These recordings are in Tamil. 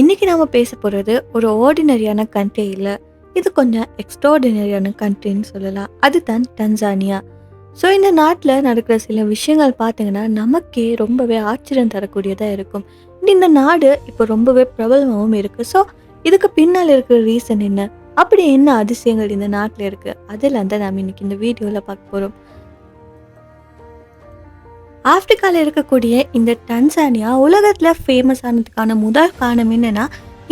இன்றைக்கி நாம் பேச போகிறது ஒரு ஆர்டினரியான கண்ட்ரி இல்லை. இது கொஞ்சம் எக்ஸ்ட்ராடினரியான கண்ட்ரின்னு சொல்லலாம். அதுதான் டன்சானியா ஸோ இந்த நாட்டில் நடக்கிற சில விஷயங்கள் பார்த்தீங்கன்னா நமக்கே ரொம்பவே ஆச்சரியம் தரக்கூடியதாக இருக்கும். இந்த நாடு இப்போ ரொம்பவே பிரபலமாகவும் இருக்குது ஸோ இதுக்கு பின்னால் இருக்கிற ரீசன் என்ன? அப்படி என்ன அதிசயங்கள் இந்த நாட்டில் இருக்குது அதில் தான் நாம் இன்றைக்கி இந்த வீடியோவில் பார்க்க போகிறோம் ஆப்பிரிக்காவில் இருக்கக்கூடிய இந்த டன்சானியா உலகத்தில் ஃபேமஸ் ஆனதுக்கான முதல் காரணம் என்னென்னா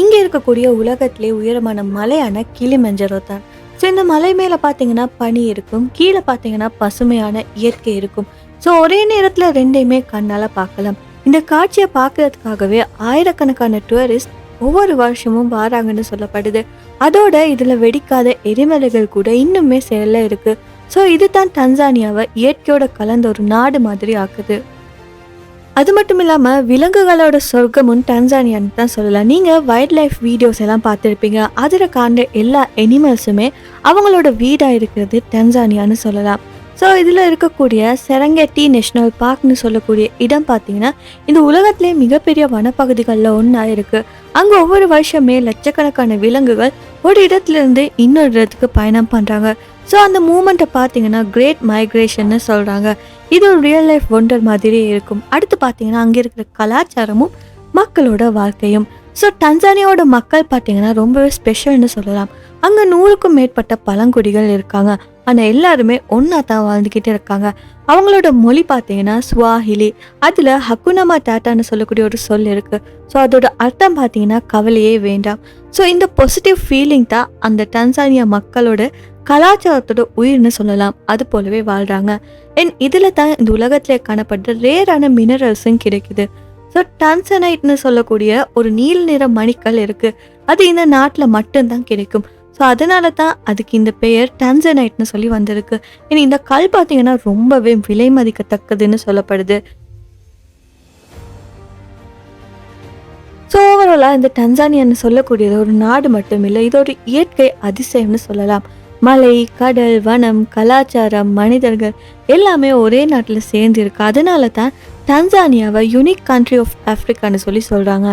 இங்கே இருக்கக்கூடிய உலகத்திலே உயரமான மலையான கிளிமஞ்சரோ தான். ஸோ இந்த மலை மேலே பார்த்தீங்கன்னா பனி இருக்கும். கீழே பார்த்தீங்கன்னா பசுமையான இயற்கை இருக்கும். ஸோ ஒரே நேரத்தில் ரெண்டையுமே கண்ணால் பார்க்கலாம். இந்த காட்சியை பார்க்கறதுக்காகவே ஆயிரக்கணக்கான டூரிஸ்ட் ஒவ்வொரு வருஷமும் வராங்கன்னு சொல்லப்படுது. அதோட இதில் வெடிக்காத எரிமலைகள் கூட இன்னுமே செயலில் இருக்குது ஸோ இது தான் டன்சானியாவை இயற்கையோட கலந்த ஒரு நாடு மாதிரி ஆக்குது. அது மட்டும் இல்லாமல் விலங்குகளோட சொர்க்கமும் டன்சானியான்னு தான் சொல்லலாம். நீங்கள் வைல்ட் லைஃப் வீடியோஸ் எல்லாம் பார்த்துருப்பீங்க. அதில் காண்ட எல்லா எனிமல்ஸுமே அவங்களோட வீடாக இருக்கிறது டன்சானியான்னு சொல்லலாம். ஸோ இதில் இருக்கக்கூடிய செரங்கெட்டி நேஷ்னல் பார்க்னு சொல்லக்கூடிய இடம் பார்த்தீங்கன்னா இந்த உலகத்திலே மிகப்பெரிய வனப்பகுதிகளில் ஒன்றா இருக்குது அங்கே ஒவ்வொரு வருஷமே லட்சக்கணக்கான விலங்குகள் ஒரு இடத்துலேருந்து இன்னொரு இடத்துக்கு பயணம் பண்ணுறாங்க ஸோ அந்த மூமெண்ட்டை பார்த்தீங்கன்னா கிரேட் மைக்ரேஷன்னு சொல்கிறாங்க இது ஒரு ரியல் லைஃப் ஒண்டர் மாதிரியே இருக்கும். அடுத்து பார்த்தீங்கன்னா அங்கே இருக்கிற கலாச்சாரமும் மக்களோட வாழ்க்கையும். ஸோ டன்சானியாவோட மக்கள் பார்த்தீங்கன்னா ரொம்பவே ஸ்பெஷல்னு சொல்லலாம். அங்கே நூறுக்கும் மேற்பட்ட பழங்குடிகள் இருக்காங்க. ஆனால் எல்லாருமே ஒன்றா தான் வாழ்ந்துக்கிட்டு இருக்காங்க. அவங்களோட மொழி பார்த்தீங்கன்னா ஸ்வாஹிலி அதில் ஹக்குனமா டாட்டான்னு சொல்லக்கூடிய ஒரு சொல் இருக்குது ஸோ அதோட அர்த்தம் பார்த்தீங்கன்னா கவலையே வேண்டாம். ஸோ இந்த பாசிட்டிவ் ஃபீலிங் தான் அந்த டன்சானியா மக்களோட கலாச்சாரத்தோட உயிர்னு சொல்லலாம். அது போலவே வாழ்கிறாங்க அண்ட் இதில் தான் இந்த உலகத்திலே காணப்படுற ரேரான மினரல்ஸும் கிடைக்குது. ஸோ டான்சனைட்னு சொல்லக்கூடிய ஒரு நீல நிற மணிக்கல் இருக்குது அது இந்த நாட்டில் மட்டும்தான் கிடைக்கும். ஸோ அதனால தான் அதுக்கு இந்த பெயர் டான்சனைட்னு சொல்லி வந்திருக்கு. இனி இந்த கல் பார்த்தீங்கன்னா ரொம்பவே விலை மதிக்கத்தக்கதுன்னு சொல்லப்படுது. ஸோ ஓவராலாக இந்த டன்சானியான்னு சொல்லக்கூடியது ஒரு நாடு மட்டும் இல்லை இது ஒரு இயற்கை அதிசயம்னு சொல்லலாம். மலை கடல் வனம் கலாச்சாரம் மனிதர்கள் எல்லாமே ஒரே நாட்டில் சேர்ந்து இருக்கு அதனால தான் டன்சானியாவை யுனிக் கண்ட்ரி ஆஃப் ஆஃப்ரிக்கான்னு சொல்லி சொல்கிறாங்க